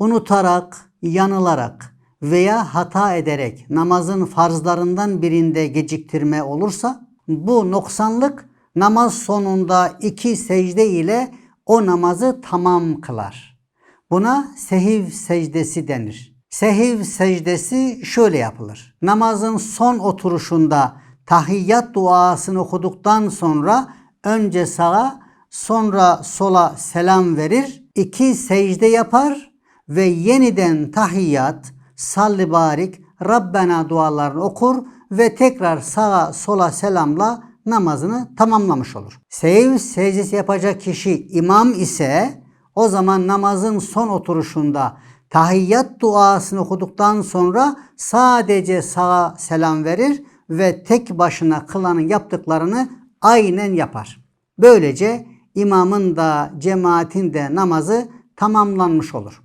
unutarak, yanılarak veya hata ederek namazın farzlarından birinde geciktirme olursa bu noksanlık namaz sonunda iki secde ile o namazı tamam kılar. Buna sehiv secdesi denir. Sehiv secdesi şöyle yapılır. Namazın son oturuşunda tahiyyat duasını okuduktan sonra önce sağa sonra sola selam verir, iki secde yapar ve yeniden tahiyyat, salli barik, Rabbena dualarını okur ve tekrar sağa sola selamla namazını tamamlamış olur. Sehiv secdesi yapacak kişi imam ise o zaman namazın son oturuşunda tahiyyat duasını okuduktan sonra sadece sağa selam verir ve tek başına kılanın yaptıklarını aynen yapar. Böylece imamın da cemaatin de namazı tamamlanmış olur.